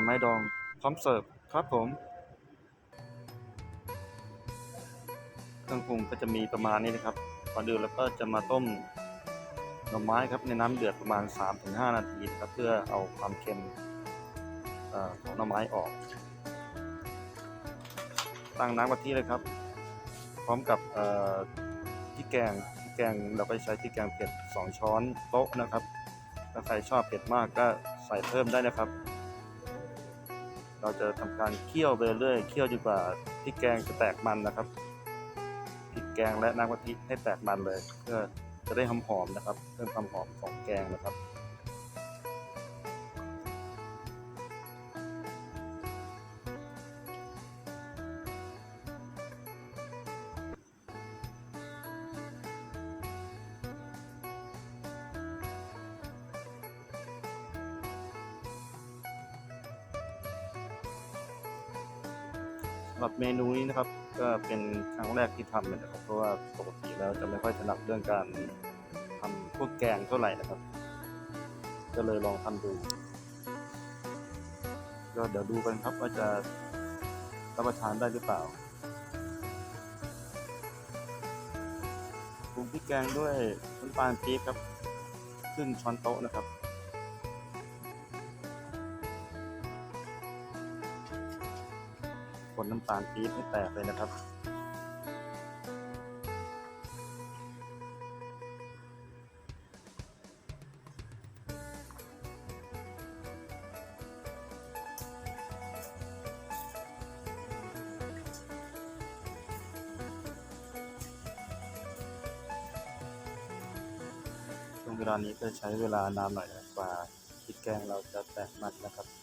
น่อไม้ดอง พร้อมเสิร์ฟครับผม เครื่องปรุงก็จะมีประมาณนี้นะครับก่อนอื่นแล้วก็จะมาต้มหน่อไม้ครับในน้ำเดือดประมาณ 3-5 นาทีนะครับเพื่อเอาความเค็มอของหน่อไม้ออก ตั้งน้ำกะทิเลยครับ พร้อมกับเอ่อพริกแกงพริกแกงเราก็ใช้พริกแกงเผ็ด 2 ช้อนโต๊ะนะครับ ถ้าใครชอบเผ็ดมากก็ใส่เพิ่มได้นะครับ เราจะทำการเคี่ยวไปเรื่อยๆเคี่ยวจนกว่าพริกแกงจะแตกมันนะครับพริกแกงและน้ำกะทิให้แตกมันเลย เพื่อจะได้หอมๆนะครับ เพิ่มความหอมของแกงนะครับ หรับเมนูนี้นะครับก็เป็นครั้งแรกที่ทำเลยนะครับเพราะว่าปกติแล้วจะไม่ค่อยถนัดเรื่องการทำพวกแกงเท่าไหร่นะครับ ก็เลยลองทำดูก็เดี๋ยวดูกันครับว่าจะรับประทานได้หรือเปล่าปรุงพริกแกงด้วยน้ำตาลปี๊บครับครึ่งช้อนโต๊ะนะครับำตาลปี๊บให้แตกเลยนะครับ ช่วงเวลานี้ก็ใช้เวลานานหน่อยกว่าพริกแกงเราจะแตกมันนะครับ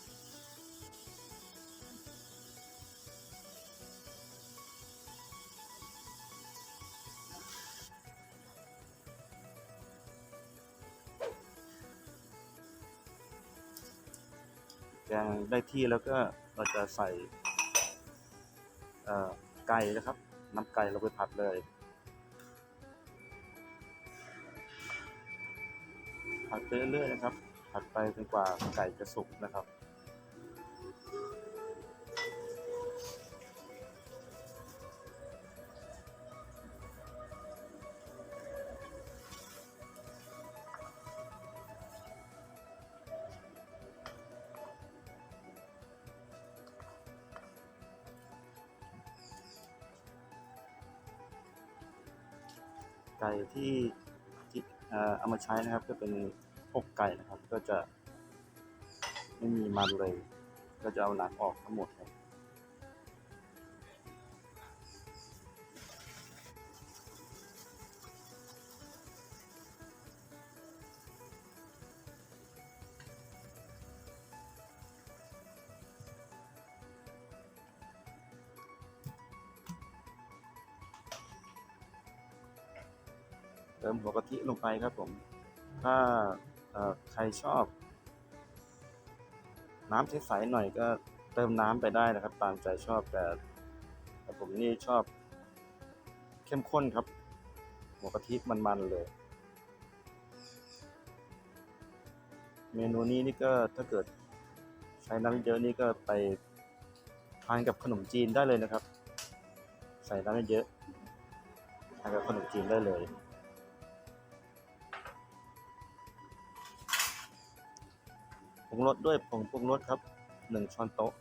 แกงได้ที่แล้วก็เราจะใส่ไก่นะครับ น้ำไก่เราไปผัดเลยผัดไปเรื่อยๆนะครับ ผัดไปจนกว่าไก่จะสุกนะครับ ไก่ที่ที่เอามาใช้นะครับ ก็เป็นอกไก่นะครับ ก็จะไม่มีมันเลย ก็จะเอาหนังออกทั้งหมดครับ ติมหัวกะทิลงไปครับผม ถ้าใครชอบ น้ำใสๆหน่อยก็เติมน้ำไปได้นะครับ ตามใจชอบแต่แต่ผมนี่ชอบ เข้มข้นครับ หัวกะทิมันๆเลย เมนูนี้นี่ก็ถ้าเกิดใช้น้ำเยอะนี่ก็ไปทานกับขนมจีนได้เลยนะครับ ใส่น้ำเยอะทานกับขนมจีนได้เลย งรสด้วยผงปรุงรสครับหนึ่งช้อนโต๊ะ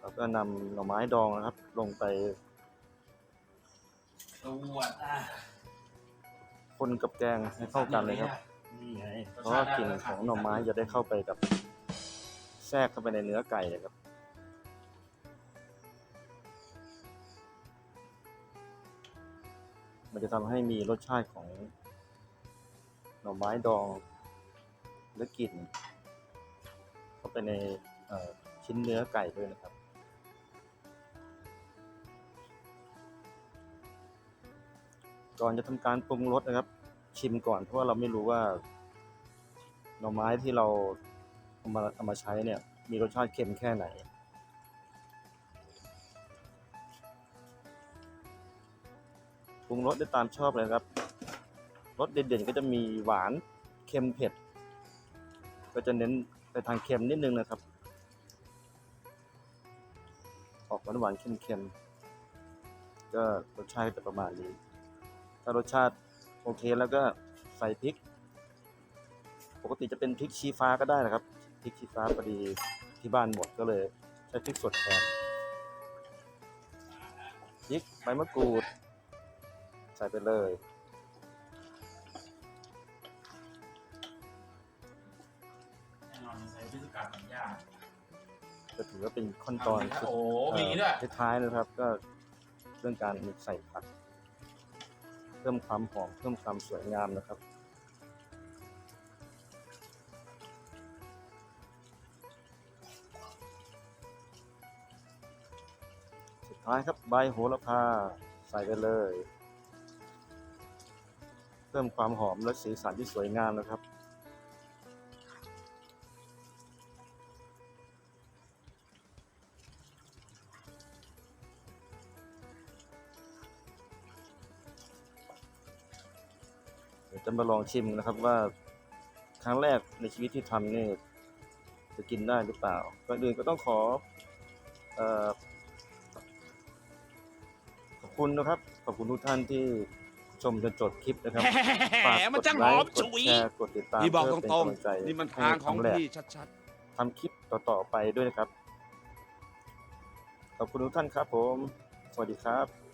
แล้วก็นำหน่อไม้ดองนะครับ ลงไปตัวอะคนกับแกงให้เข้ากันเลยครับ นี่ไงเพราะว่ากลิ่นของหน่อไม้จะได้เข้าไปกับ แทรกเข้าไปในเนื้อไก่เลยครับ มันจะทำให้มีรสชาติของ หน่อไม้ดองและกลิ่นเข้าไปในเอ่อชิ้นเนื้อไก่ด้วยนะครับ ก่อนจะทำการปรุงรสนะครับ ชิมก่อนเพราะว่าเราไม่รู้ว่าหน่อไม้ที่เราเอามาเอามาใช้เนี่ย มีรสชาติเค็มแค่ไหน ปรุงรสได้ตามชอบเลยครับรสเด่นๆก็จะมีหวานเค็มเผ็ด ก็จะเน้นไปทางเค็มนิดนึงนะครับ ออกหวานหวานๆเค็มๆก็รสชาติก็จะประมาณนี้ ถ้ารสชาติโอเคแล้วก็ใส่พริก ปกติจะเป็นพริกชี้ฟ้าก็ได้นะครับพริกชี้ฟ้าพอดีที่บ้านหมดก็เลยใช้พริกสดแทนพริกใบมะกรูด ใส่ไปเลยแน่นอนใช้พิธีการมันยากก็ถือว่าเป็นขั้นตอนโอ้โหมีอย่างนี้ด้วยเอ่อท้ายๆนะครับ ก็เรื่องการใส่ผัก เพิ่มความหอมเพิ่มความสวยงามนะครับ สุดท้ายครับใบโหระพาใส่ไปเลย เพิ่มความหอมและสีสันที่สวยงามนะครับ ดี๋ยวจะมาลองชิมนะครับว่าครั้งแรกในชีวิตที่ทำนี่จะกินได้หรือเปล่าก่อนอื่นก็ต้องขอเอ่อขอบคุณนะครับ ขอบคุณทุกท่านที่ชมจนจบคลิปนะครับฝากแหมมันกดจังไลหอมค์กฉุดยแชร์กดติดตามนี่บอกเพื่ตเป็นรงกำลังใจๆนี่มันให้ทางของทำแหลกพี่ชัดทำคลิปต่อๆไปด้วยนะครับ ขอบคุณทุกท่านครับผม สวัสดีครับ